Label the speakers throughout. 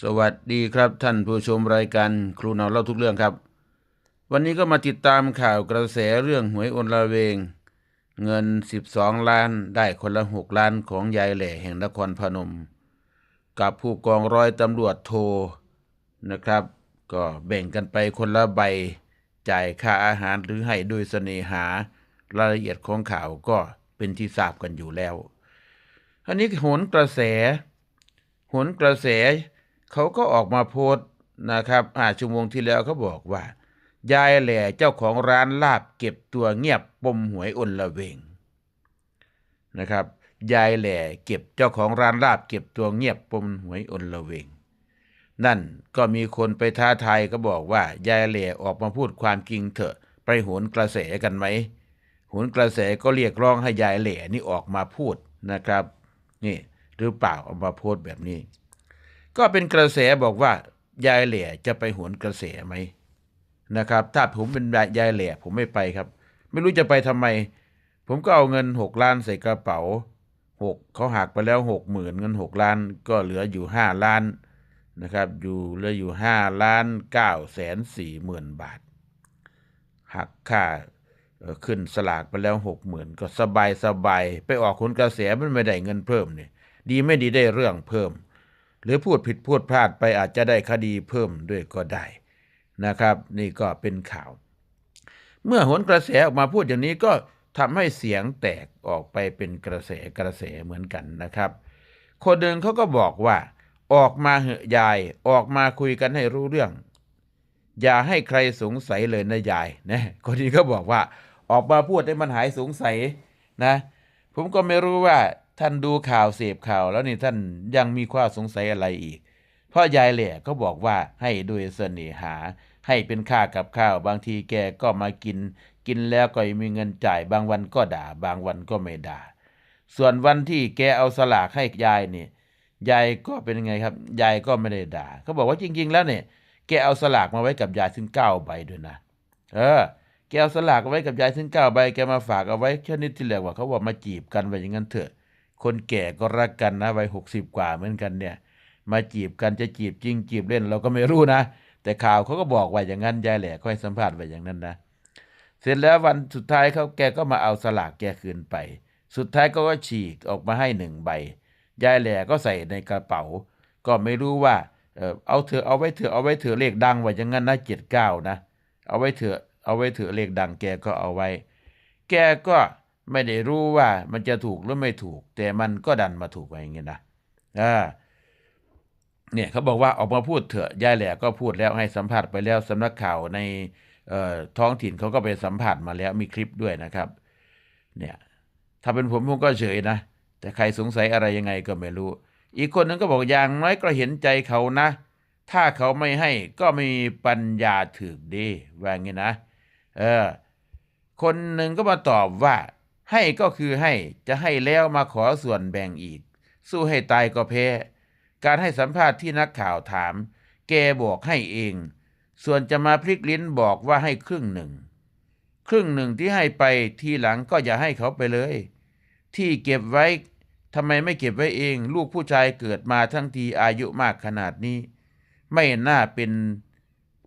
Speaker 1: สวัสดีครับท่านผู้ชมรายการครูนาวเล่าทุกเรื่องครับ วันนี้ก็มาติดตามข่าวกระแสเรื่องหวยอนละเวง เงิน 12 ล้านได้คนละ 6 ล้านของยายแหล่แห่งนครพนม กับผู้กองร้อยตำรวจโทนะครับ ก็แบ่งกันไปคนละใบจ่ายค่าอาหารหรือให้โดยเสน่หารายละเอียดของข่าวก็เป็นที่ทราบกันอยู่แล้ว อันนี้โหนกระแสโหนกระแส เขาก็ออกมาโพสต์นะครับห้าชั่วโมงที่แล้วเขาบอกว่า ยายแหล่เจ้าของร้านลาบเก็บตัวเงียบปมหวยอนละเวงนะครับยายแหล่เก็บเจ้าของร้านลาบเก็บตัวเงียบปมหวยอนละเวง นั่นก็มีคนไปท้าทายก็บอกว่ายายแหล่ออกมาพูดความจริงเถอะ ไปโหนกระแสกันไหมโหนกระแสก็เรียกร้องให้ยายแหล่นี่ออกมาพูดนะครับ นี่หรือเปล่าออกมาโพสต์แบบนี้ ก็เป็นกระแสบอกว่ายายแหล่จะไปโหนกระแสไหมนะครับ ถ้าผมเป็นยายแหล่ผมไม่ไปครับ ไม่รู้จะไปทำไม ผมก็เอาเงินหกล้านใส่กระเป๋าหกเขาหักไปแล้วหกหมื่นเงินหกล้าน ก็เหลืออยู่ห้าล้านนะครับ อยู่เหลืออยู่ห้าล้านเก้าแสนสี่หมื่นบาท หักค่าขึ้นสลากไปแล้วหกหมื่นก็สบายสบายไปออกคนกระแสมันไม่ได้เงินเพิ่มเนี่ยดีไม่ดีได้เรื่องเพิ่ม หรือพูดผิดพูดพลาดไปอาจจะได้คดีเพิ่มด้วยก็ได้นะครับ นี่ก็เป็นข่าว เมื่อหนกระแสออกมาพูดอย่างนี้ก็ทำให้เสียงแตกออกไปเป็นกระแสกระแสเหมือนกันนะครับ คนหนึ่งเขาก็บอกว่า ออกมาเหอะยายออกมาคุยกันให้รู้เรื่อง อย่าให้ใครสงสัยเลยนะยายนะคนนี้ก็บอกว่า ออกมาพูดให้มันหายสงสัยนะ ผมก็ไม่รู้ว่า ท่านดูข่าวเสพข่าวแล้วนี่ท่านยังมีข้อสงสัยอะไรอีก เพราะยายแหล่ก็บอกว่าให้ด้วยเสน่หา ให้เป็นค่ากับข้าวบางทีแกก็มากิน กินแล้วก็ม่มีเงินจ่ายบางวันก็ด่า บางวันก็ไม่ด่า ส่วนวันที่แกเอาสลากให้ยายเนี่ยยายก็เป็นยังไงครับ ยายก็ไม่ได้ด่าเขาบอกว่าจริง ๆ แล้วเนี่ยแกเอาสลากมาไว้กับยายถึงเก้าใบด้วยนะ เออ แกเอาสลากไว้กับยายถึงเก้าใบ แกมาฝากเอาไว้แค่นิดที่เหลือว่าเขาว่ามาจีบกันไว้อย่างนั้นเถอะ คนแก่ก็รักกันนะวัยหกสิบกว่าเหมือนกันเนี่ย มาจีบกันจะจีบจริงจีบเล่นเราก็ไม่รู้นะ แต่ข่าวเขาก็บอกว่าอย่างนั้นยายแหล่ก็ให้สัมภาษณ์ไว้อย่างนั้นนะ เสร็จแล้ววันสุดท้ายเขาแกก็มาเอาสลากแกคืนไป สุดท้ายก็ก็ฉีกออกมาให้หนึ่งใบ ยายแหล่ก็ใส่ในกระเป๋า ก็ไม่รู้ว่าเออเอาเถอะเอาไว้เถอะเอาไว้เถอะเลขดังไว้อย่างนั้นนะเจ็ดเก้านะ เอาไว้เถอะเอาไว้เถอะเลขดังแกก็เอาไว้ แกก็ ไม่ได้รู้ว่ามันจะถูกหรือไม่ถูก แต่มันก็ดันมาถูกไปอย่างเงี้ยนะอ่าเนี่ยเขาบอกว่าออกมาพูดเถอะยายแหล่ก็พูดแล้วให้สัมภาษณ์ไปแล้วสำนักข่าวในท้องถิ่นเขาก็ไปสัมผัสมาแล้วมีคลิปด้วยนะครับ เนี่ยถ้าเป็นผมผมก็เฉยนะ แต่ใครสงสัยอะไรยังไงก็ไม่รู้ อีกคนนึงก็บอกอย่างน้อยก็เห็นใจเขานะ ถ้าเขาไม่ให้ก็ไม่มีปัญญาถึกดีว่างี้นะเออคนหนึ่งก็มาตอบว่า ให้ก็คือให้จะให้แล้วมาขอส่วนแบ่งอีก สู้ให้ตายก็แพ้ การให้สัมภาษณ์ที่นักข่าวถาม แกบอกให้เอง ส่วนจะมาพลิกลิ้นบอกว่าให้ครึ่งหนึ่ง ครึ่งหนึ่งที่ให้ไปทีหลังก็อย่าให้เขาไปเลย ที่เก็บไว้ทำไมไม่เก็บไว้เอง ลูกผู้ชายเกิดมาทั้งทีอายุมากขนาดนี้ ไม่น่าเป็น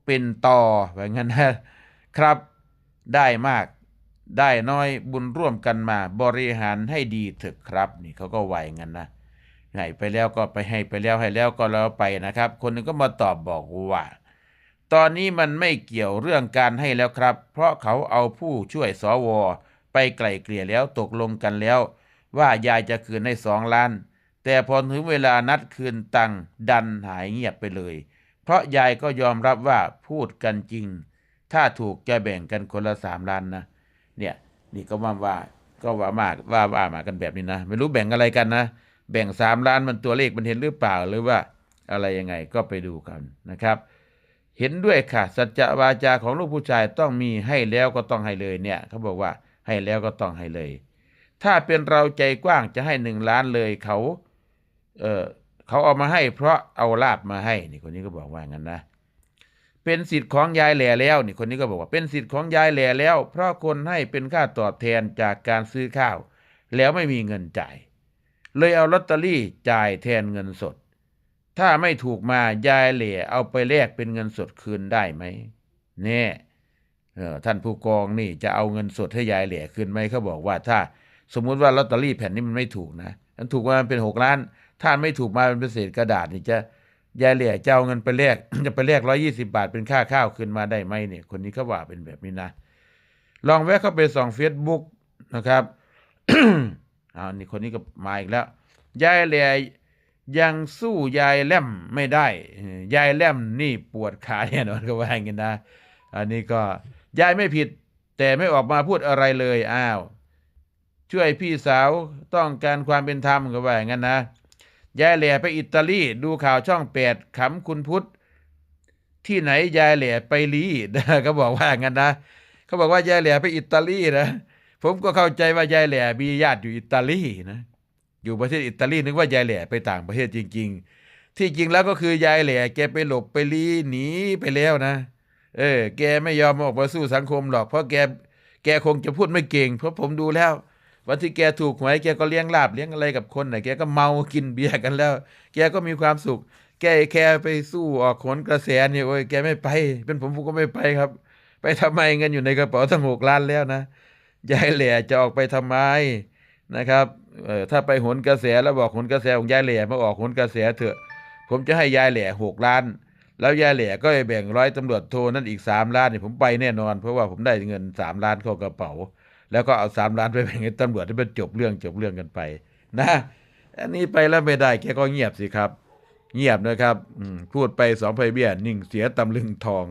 Speaker 1: เป็นต่อแบบนั้นนะครับ ได้มาก ได้น้อยบุญร่วมกันมาบริหารให้ดีเถอะครับ นี่เขาก็ไหวงั้นนะให้ไปแล้วก็ไปให้ไปแล้วให้แล้วก็แล้วไปนะครับ คนหนึงก็มาตอบบอกว่า ตอนนี้มันไม่เกี่ยวเรื่องการให้แล้วครับ เพราะเขาเอาผู้ช่วยสวไปไกล่เกลี่ยแล้วตกลงกันแล้ว ว่ายายจะคืนให้สองล้าน แต่พอถึงเวลานัดคืนตังค์ดันหายเงียบไปเลย เพราะยายก็ยอมรับว่าพูดกันจริง ถ้าถูกจะแบ่งกันคนละสามล้านนะ เนี่ยนี่ก็ว่าว่าก็ว่ามากว่าว่ามากันแบบนี้นะ ไม่รู้แบ่งอะไรกันนะ แบ่งสามล้านมันตัวเลขมันเห็นหรือเปล่าหรือว่าอะไรยังไงก็ไปดูกันนะครับ เห็นด้วยค่ะ สัจจะวาจาของลูกผู้ชายต้องมีให้แล้วก็ต้องให้เลยเนี่ยเขาบอกว่าให้แล้วก็ต้องให้เลย ถ้าเป็นเราใจกว้างจะให้หนึ่งล้านเลยเขาเออเขาเอามาให้เพราะเอาลาบมาให้นี่คนนี้ก็บอกว่างั้นนะ เป็นสิทธิ์ของยายแหล่แล้วนี่คนนี้ก็บอกว่าเป็นสิทธิ์ของยายแหล่แล้ว เพราะคนให้เป็นค่าตอบแทนจากการซื้อข้าว แล้วไม่มีเงินจ่าย เลยเอาลอตเตอรี่จ่ายแทนเงินสด ถ้าไม่ถูกมายายเหล่เอาไปแลกเป็นเงินสดคืนได้ไหมเนี่ยท่านผู้กองนี่จะเอาเงินสดให้ยายเหล่คืนไหมเขาบอกว่าถ้าสมมุติว่าลอตเตอรี่แผ่นนี้มันไม่ถูกนะมันถูกมาเป็นหกล้าน ถ้าไม่ถูกมาเป็นเศษกระดาษนี่จะ ยายเหล่จะเอาเงินไปแลกจะไปแลกร้อยี่สิบาทเป็นค่าข้าวคืนมาได้ไหมเนี่ย คนนี้เขาว่าเป็นแบบนี้นะ ลองแวะเข้าไปส่องเฟซบุ๊กนะครับอ้าวนี่คนนี้ก็มาอีกแล้ว ยายแหล่ยังสู้ยายแล่มไม่ได้ ยายแล่มนี่ปวดขาแน่นอนก็ว่าอย่างนี้นะ อันนี้ก็ยายไม่ผิด แต่ไม่ออกมาพูดอะไรเลย อ้าว ช่วยพี่สาวต้องการความเป็นธรรมก็ว่าอย่างนั้นนะ ยายแหล่ไปอิตาลีดูข่าวช่องแปดขำคุณพุทธที่ไหนยายแหล่ไปลีเขาบอกว่างั้นนะเขาบอกว่ายายแหล่ไปอิตาลีนะผมก็เข้าใจว่ายายแหล่มีญาติอยู่อิตาลีนะอยู่ประเทศอิตาลีนึกว่ายายแหล่ไปต่างประเทศจริง ๆ ที่จริงแล้วก็คือยายแหล่แกไปหลบไปลีหนีไปแล้วนะ เออ แกไม่ยอมออกมาสู้สังคมหรอก เพราะแกแกคงจะพูดไม่เก่ง เพราะผมดูแล้ว วันที่แกถูกหวยแกก็เลี้ยงลาบเลี้ยงอะไรกับคนน่ะแกก็เมากินเบียร์กันแล้ว แกก็มีความสุข แกแค่ไปสู้ออกขนกระแสเนี่ยโอ้ยแกไม่ไป เป็นผมผมก็ไม่ไปครับ ไปทำไมเงินอยู่ในกระเป๋าตั้งหกล้านแล้วนะยายแหล่จะออกไปทำไมนะครับเออถ้าไปหนกระแสแล้วบอกหนกระแสของยายแหล่มาออกหนกระแสเถอะ ผมจะให้ยายแหล่หกล้าน แล้วยายแหล่ก็ไปแบ่งร้อยตำรวจโทนั่นอีกสามล้านเนี่ยผมไปแน่นอน เพราะว่าผมได้เงินสามล้านเข้ากระเป๋า แล้วก็เอาสามล้านไปแบ่งให้ตำรวจให้มันจบเรื่องจบเรื่องกันไป นะอันนี้ไปแล้วไม่ได้แกก็เงียบสิครับ เงียบนะครับพูดไปสองไพเบี้ยนิ่งเสียตำลึงทอง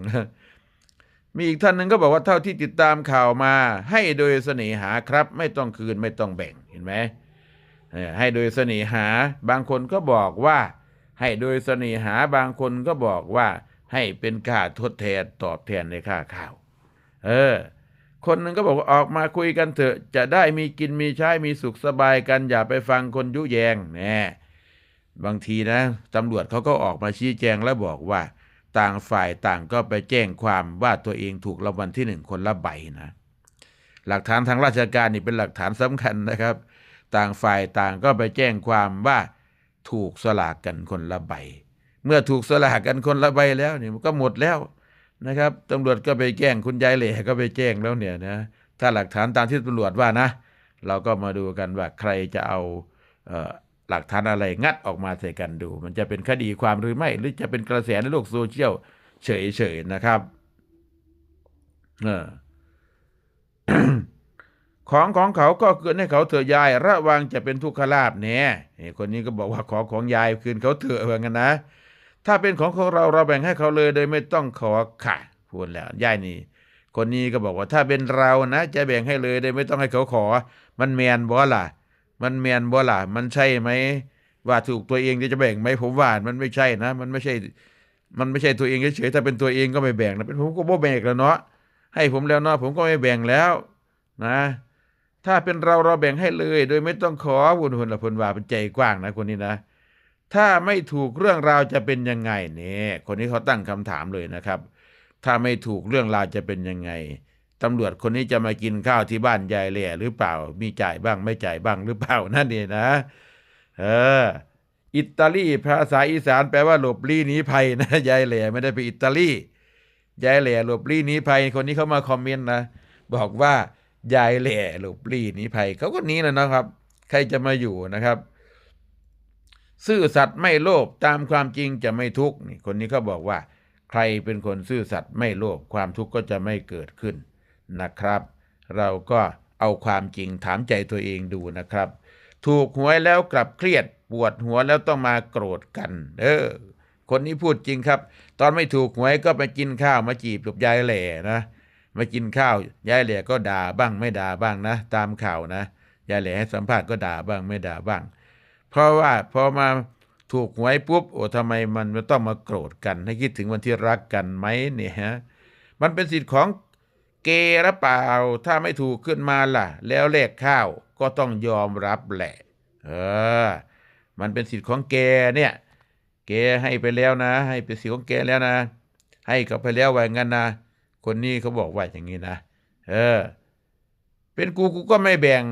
Speaker 1: มีอีกท่านหนึ่งก็บอกว่าเท่าที่ติดตามข่าวมา ให้โดยเสน่หาครับ ไม่ต้องคืนไม่ต้องแบ่งเห็นไหมให้โดยเสน่หาบางคนก็บอกว่า ให้โดยเสน่หาบางคนก็บอกว่า ให้เป็นค่าทดแทนตอบแทนในค่าข้าว เออ คนหนึ่งก็บอกว่าออกมาคุยกันเถอะ จะได้มีกินมีใช้มีสุขสบายกัน อย่าไปฟังคนยุแยงแน่บางทีนะตำรวจเขาก็ออกมาชี้แจงแล้วบอกว่า ต่างฝ่ายต่างก็ไปแจ้งความว่าตัวเองถูกรางวัลที่หนึ่งคนละใบนะหลักฐานทางราชการนี่เป็นหลักฐานสำคัญนะครับ ต่างฝ่ายต่างก็ไปแจ้งความว่าถูกสลากกันคนละใบ เมื่อถูกสลากกันคนละใบแล้วนี่มันก็หมดแล้ว นะครับตำรวจก็ไปแจ้งคุณยายเหล่ก็ไปแจ้งแล้วเนี่ยนะถ้าหลักฐานตามที่ตำรวจว่านะ เราก็มาดูกันว่าใครจะเอาเออหลักฐานอะไรงัดออกมาใส่กันดู มันจะเป็นคดีความหรือไม่ หรือจะเป็นกระแสในโลกโซเชียลเฉยๆนะครับเออของของเขาก็คืนให้เขาเถอะยาย ระวังจะเป็นทุกขลาบแน่นี่คนนี้ก็บอกว่าขอของยายคืนเขาเถอะว่างั้นนะ ถ้าเป็นของของเราเราแบ่งให้เขาเลยโดยไม่ต้องขอค่ะพูดแล้วย่ายนี่คนนี้ก็บอกว่าถ้าเป็นเรานะ จะแบ่งให้เลยโดยไม่ต้องให้เขาขอ มันแมนบ่ล่ะ มันแมนบ่ล่ะ มันใช่ไหมว่าถูกตัวเองที่จะแบ่งไหมผมว่ามันไม่ใช่นะ มันไม่ใช่ มันไม่ใช่ตัวเองเฉยๆถ้าเป็นตัวเองก็ไม่แบ่งนะเป็นผมก็บ่แบ่งแล้วเนาะให้ผมแล้วเนาะผมก็ไม่แบ่งแล้วนะ ถ้าเป็นเราเราแบ่งให้เลย โดยไม่ต้องขอบุญหุนละพลว่าเป็นใจกว้างนะคนนี้นะ ถ้าไม่ถูกเรื่องราวจะเป็นยังไงเนี่ยคนนี้เขาตั้งคำถามเลยนะครับ ถ้าไม่ถูกเรื่องราวจะเป็นยังไงตำรวจคนนี้จะมากินข้าวที่บ้านยายแหล่หรือเปล่า มีจ่ายบ้างไม่จ่ายบ้างหรือเปล่านั่นเองนะ เออ อิตาลีภาษาอีสานแปลว่าหลบลี้หนีภัยนะยายแหล่ไม่ได้ไปอิตาลียายแหล่หลบลี้หนีภัย คนนี้เขามาคอมเมนต์นะบอกว่ายายแหล่หลบลี้หนีภัยเขาก็นี้แล้วนะครับ ใครจะมาอยู่นะครับ ซื่อสัตย์ไม่โลภตามความจริงจะไม่ทุกข์นี่คนนี้เขาบอกว่า ใครเป็นคนซื่อสัตย์ไม่โลภความทุกข์ก็จะไม่เกิดขึ้นนะครับ เราก็เอาความจริงถามใจตัวเองดูนะครับ ถูกหวยแล้วกลับเครียดปวดหัวแล้วต้องมาโกรธกัน เออ คนนี้พูดจริงครับ ตอนไม่ถูกหวยก็ไปกินข้าวมาจีบกับยายแหล่นะมากินข้าวยายแหล่ก็ด่าบ้างไม่ด่าบ้างนะ ตามข่าวนะยายแหล่ให้สัมภาษณ์ก็ด่าบ้างไม่ด่าบ้าง เพราะว่าพอมาถูกหวยปุ๊บโอ้ทำไมมันต้องมาโกรธกัน ให้คิดถึงวันที่รักกันไหมเนี่ยฮะมันเป็นสิทธิ์ของเกหรือเปล่า ถ้าไม่ถูกขึ้นมาล่ะ แล้วแลกข้าวก็ต้องยอมรับแหละ เออ มันเป็นสิทธิ์ของแกเนี่ย แกให้ไปแล้วนะ ให้เป็นสิทธิ์ของแกแล้วนะ ให้เขาไปแล้วว่างั้นนะ คนนี้เขาบอกว่าอย่างนี้นะ เออ เป็นกูกูก็ไม่แบ่ง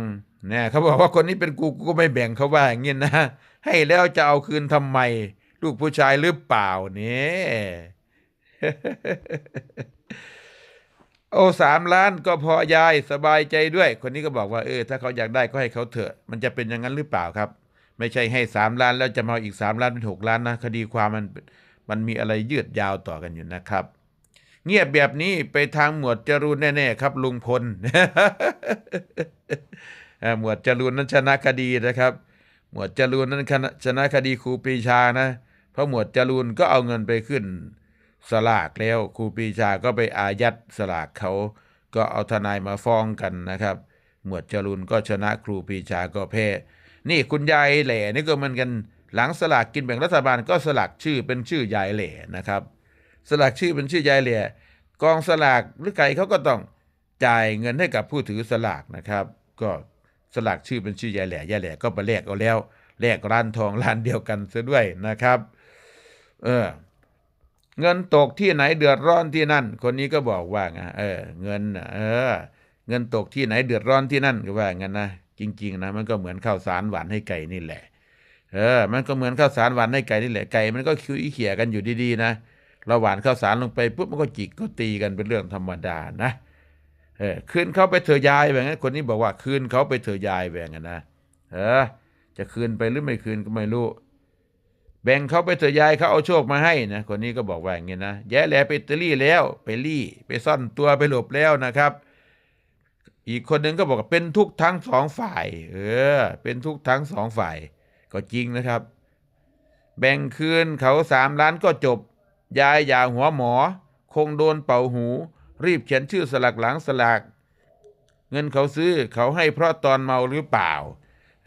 Speaker 1: นะเขาบอกว่าคนนี้เป็นกูกูก็ไม่แบ่งเขาว่าอย่างนี้นะ ให้แล้วจะเอาคืนทำไม ลูกผู้ชายหรือเปล่าเนี่ยโอ้สามล้านก็พอยายสบายใจด้วย คนนี้ก็บอกว่าเออถ้าเขาอยากได้ก็ให้เขาเถอะ มันจะเป็นอย่างนั้นหรือเปล่าครับ ไม่ใช่ให้สามล้านแล้วจะมาเอาอีกสามล้านเป็นหกล้านนะคดีความมันมันมีอะไรยืดยาวต่อกันอยู่นะครับ เงียบแบบนี้ไปทางหมวดจรูนแน่ๆครับลุงพล หมวดจรูนนั้นชนะคดีนะครับ หมวดจรูนนั้นชนะชนะคดีครูปรีชานะ เพราะหมวดจรูนก็เอาเงินไปขึ้น สลากแล้วครูปรีชาก็ไปอายัดสลากเขาก็เอาทนายมาฟ้องกันนะครับ หมวดจรูนก็ชนะครูปรีชาก็แพ้นี่คุณยายแหล่นี่ก็เหมือนกันหลังสลากกินแบ่งรัฐบาลก็สลักชื่อเป็นชื่อยายแหล่นะครับ สลักชื่อเป็นชื่อยายแหล่กองสลากหรือไก่เขาก็ต้องจ่ายเงินให้กับผู้ถือสลากนะครับ ก็ สลักชื่อเป็นชื่อยายแหล่ยายแหล่ก็ไปแลกเอาแล้วแลกร้านทองร้านเดียวกันซะด้วยนะครับ เออ เงินตกที่ไหนเดือดร้อนที่นั่น คนนี้ก็บอกว่าไงเออ เงินเออ เงินตกที่ไหนเดือดร้อนที่นั่นก็ว่างั้นนะจริง ๆ นะมันก็เหมือนข้าวสารหวานให้ไก่นี่แหละ เออ มันก็เหมือนข้าวสารหวานให้ไก่นี่แหละไก่ มันก็คิ้วอีเขี่ยกันอยู่ดีๆนะเราหวานข้าวสารลงไปปุ๊บมันก็จิกก็ตีกันเป็นเรื่องธรรมดานะ เออคืนเขาไปเถอะยายแบบนั้นคนนี้บอกว่าคืนเขาไปเถอะยายแบบนั้นนะเออจะคืนไปหรือไม่คืนก็ไม่รู้ แบ่งเขาไปเถอะยายเขาเอาโชคมาให้นะคนนี้ก็บอกว่าอย่างงี้นะแย่แลไปอิตาลีแล้วไปลี่ไปซ่อนตัวไปหลบแล้วนะครับ อีกคนหนึ่งก็บอกว่าเป็นทุกข์ทั้งสองฝ่าย เออ เป็นทุกข์ทั้งสองฝ่าย ก็จริงนะครับ แบ่งคืนเขาสามล้านก็จบ ยายอย่าหัวหมอ คงโดนเป่าหู รีบเขียนชื่อสลักหลังสลากเงินเขาซื้อเขาให้เพราะตอนเมาหรือเปล่า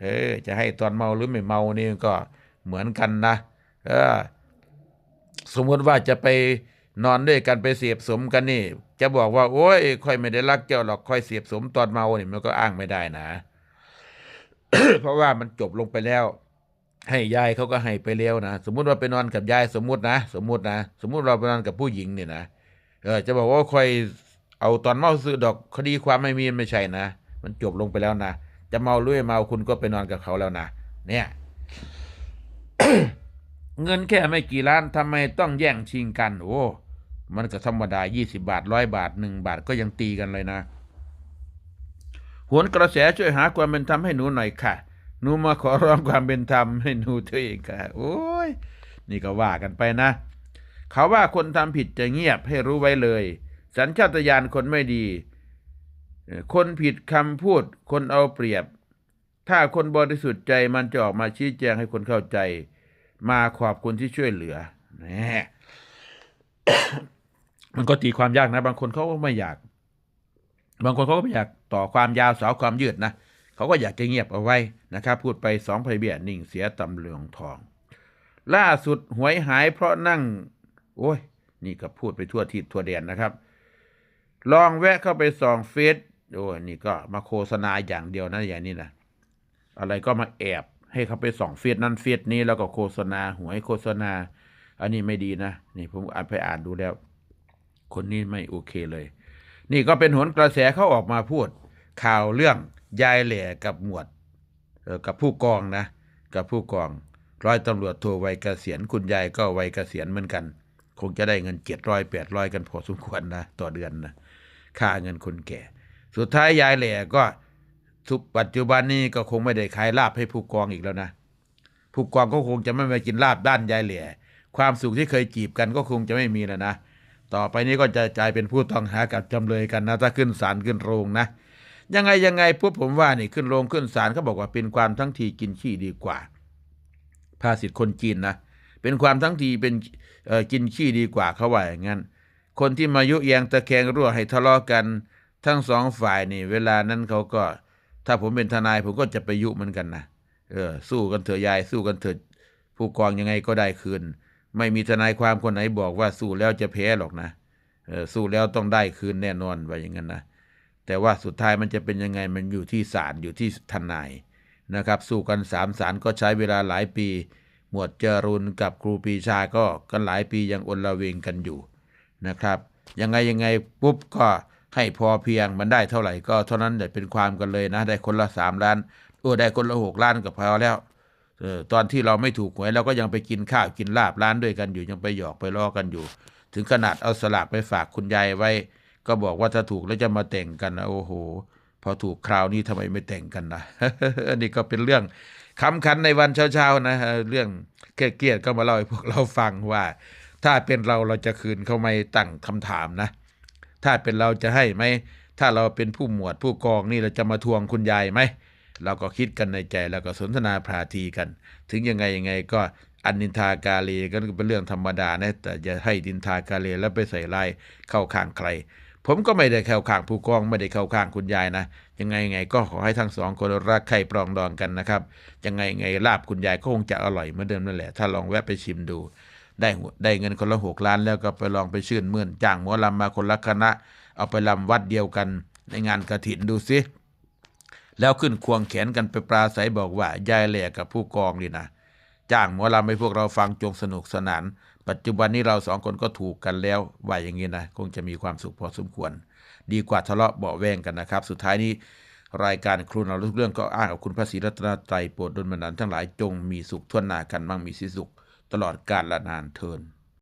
Speaker 1: เออ จะให้ตอนเมาหรือไม่เมานี่ก็เหมือนกันนะเออสมมติว่าจะไปนอนด้วยกันไปเสียบสมกันนี่ จะบอกว่า โอ้ยค่อยไม่ได้รักเจ้าหรอกค่อยเสียบสมตอนเมาเนี่ยมันก็อ้างไม่ได้นะ เพราะว่ามันจบลงไปแล้ว ให้ยายเขาก็ให้ไปแล้วนะสมมุติว่าไปนอนกับยายสมมุตินะ สมมุตินะ สมมุติเราไปนอนกับผู้หญิงเนี่ยนะ เออจะบอกว่าคอยเอาตอนเมาซื้อดอกคดีความไม่มีไม่ใช่นะ มันจบลงไปแล้วนะ จะเมาหรือไม่เมาคุณก็ไปนอนกับเขาแล้วนะ เนี่ย เงินแค่ไม่กี่ล้านทำไมต้องแย่งชิงกัน โอ้มันก็ธรรมดา20บาทร้อยบาทหนึ่งบาทก็ยังตีกันเลยนะหวนกระแสช่วยหาความเป็นธรรมให้หนูหน่อยค่ะ หนูมาขอร้องความเป็นธรรมให้หนูตัวเองค่ะ โอ้ย นี่ก็ว่ากันไปนะ เขาว่าคนทำผิดจะเงียบให้รู้ไว้เลย สัญชาตญาณคนไม่ดี คนผิดคำพูด คนเอาเปรียบ ถ้าคนบริสุทธิ์ใจมันจะออกมาชี้แจงให้คนเข้าใจ มาขอบคุณที่ช่วยเหลือแหมมันก็ตีความยากนะ บางคนเขาก็ไม่อยาก บางคนเขาก็ไม่อยากต่อความยาวสาวความยืดนะเขาก็อยากจะเงียบเอาไว้นะครับ พูดไปสองไพเบียนิ่งเสียตำเหลืองทอง ล่าสุดหวยหายเพราะนั่ง โอ้ย นี่ก็พูดไปทั่วทิศทั่วแดนนะครับ ลองแวะเข้าไปส่องเฟซโอ้ยนี่ก็มาโฆษณาอย่างเดียวนะอย่างนี้นะอะไรก็มาแอบให้เขาไปส่องเฟซนั้นเฟซนี้แล้วก็โฆษณาหวยโฆษณา อันนี้ไม่ดีนะ นี่ผมอ่านไปอ่านดูแล้ว คนนี้ไม่โอเคเลย นี่ก็เป็นหนกระแสเขาออกมาพูด ข่าวเรื่องยายแหล่กับหมวดเออกับผู้กองนะ กับผู้กอง ร้อยตำรวจโทวัยเกษียณคุณยายก็วัยเกษียณเหมือนกัน คงจะได้เงินเจ็ดร้อยแปดร้อยกันพอสมควรนะ ต่อเดือนนะค่าเงินคนแก่ สุดท้ายยายแหล่ก็ทุกปัจจุบันนี้ก็คงไม่ได้ขายลาบให้ผู้กองอีกแล้วนะผู้กองก็คงจะไม่มากินลาบด้านยายแหล่ความสุขที่เคยจีบกันก็คงจะไม่มีแล้วนะต่อไปนี้ก็จะกลายเป็นผู้ต้องหากับจำเลยกันนะถ้าขึ้นศาลขึ้นโรงนะยังไงยังไงพวกผมว่านี่ขึ้นโรงขึ้นศาลเขาบอกว่าเป็นความทั้งทีกินขี้ดีกว่าภาษิตคนจีนนะ เป็นความทั้งทีเป็นกินขี้ดีกว่าเขาว่าอย่างนั้นคนที่มายุแยงตะแคงรั่วให้ทะเลาะกันทั้งสองฝ่ายนี่ เวลานั้นเขาก็ ถ้าผมเป็นทนายผมก็จะไปยุเหมือนกันนะเออสู้กันเถอะยายสู้กันเถอะผู้กองยังไงก็ได้คืน ไม่มีทนายความคนไหนบอกว่าสู้แล้วจะแพ้หรอกนะเออสู้แล้วต้องได้คืนแน่นอนว่าอย่างนั้นนะแต่ว่าสุดท้ายมันจะเป็นยังไงมันอยู่ที่ศาลอยู่ที่ทนายนะครับ สู้กันสามศาลก็ใช้เวลาหลายปี มวดจรูนกับครูปีชาก็กันหลายปียังอนละเวงกันอยู่นะครับยังไงยังไงปุ๊บก็ให้พอเพียงมันได้เท่าไหร่ก็เท่านั้นเดี๋ยวเป็นความกันเลยนะ ได้คนละสามล้านโอ้ได้คนละหกล้านก็พอแล้วตอนที่เราไม่ถูกหวยเราก็ยังไปกินข้าวกินลาบร้านด้วยกันอยู่ยังไปหยอกไปล้อกันอยู่ ถึงขนาดเอาสลากไปฝากคุณยายไว้ ก็บอกว่าถ้าถูกแล้วจะมาแต่งกันนะโอ้โห พอถูกคราวนี้ทำไมไม่แต่งกันนะอันนี้ก็เป็นเรื่อง คำคันในวันเช้าๆนะเรื่องเครียดๆก็มาเล่าให้พวกเราฟังว่า ถ้าเป็นเราเราจะคืนเขาไหม่ตั้งคำถามนะ ถ้าเป็นเราจะให้ไหมถ้าเราเป็นผู้หมวดผู้กองนี่เราจะมาทวงคุณยายไหมเราก็คิดกันในใจแล้วก็สนทนาพาทีกัน ถึงยังไงยังไงก็อันนินทากาเลก็เป็นเรื่องธรรมดานะแต่อย่าให้ดินทากาเลแล้วไปใส่ลายเข้าข้างใคร ผมก็ไม่ได้เข้าข้างผู้กองไม่ได้เข้าข้างคุณยายนะ ยังไงยังไงก็ขอให้ทั้งสองคนรักใครปรองดองกันนะครับ ยังไงยังไงลาบคุณยายก็คงจะอร่อยเหมือนเดิมนั่นแหละ ถ้าลองแวะไปชิมดู ได้ได้เงินคนละหกล้านแล้วก็ไปลองไปชื่นมื่นจ้างหมอลำมาคนละคณะ เอาไปลำวัดเดียวกันในงานกระถินดูสิแล้วขึ้นควงแขนกันไปปราศัยบอกว่ายายแหลกกับผู้กองนี่นะจ้างหมอลำให้พวกเราฟังจงสนุกสนาน ปัจจุบันนี้เราสองคนก็ถูกกันแล้วว่าอย่างนี้นะ คงจะมีความสุขพอสมควร ดีกว่าทะเลาะเบาแวงกันนะครับ สุดท้ายนี้รายการครูเราทุกเรื่องก็อ้างกับคุณพระศรีรัตนตรัยโปรดดลบันดาลทั้งหลายจงมีสุขทั่วหน้ากันมั่งมีสิสุข ตลอดกาลละนานเทิน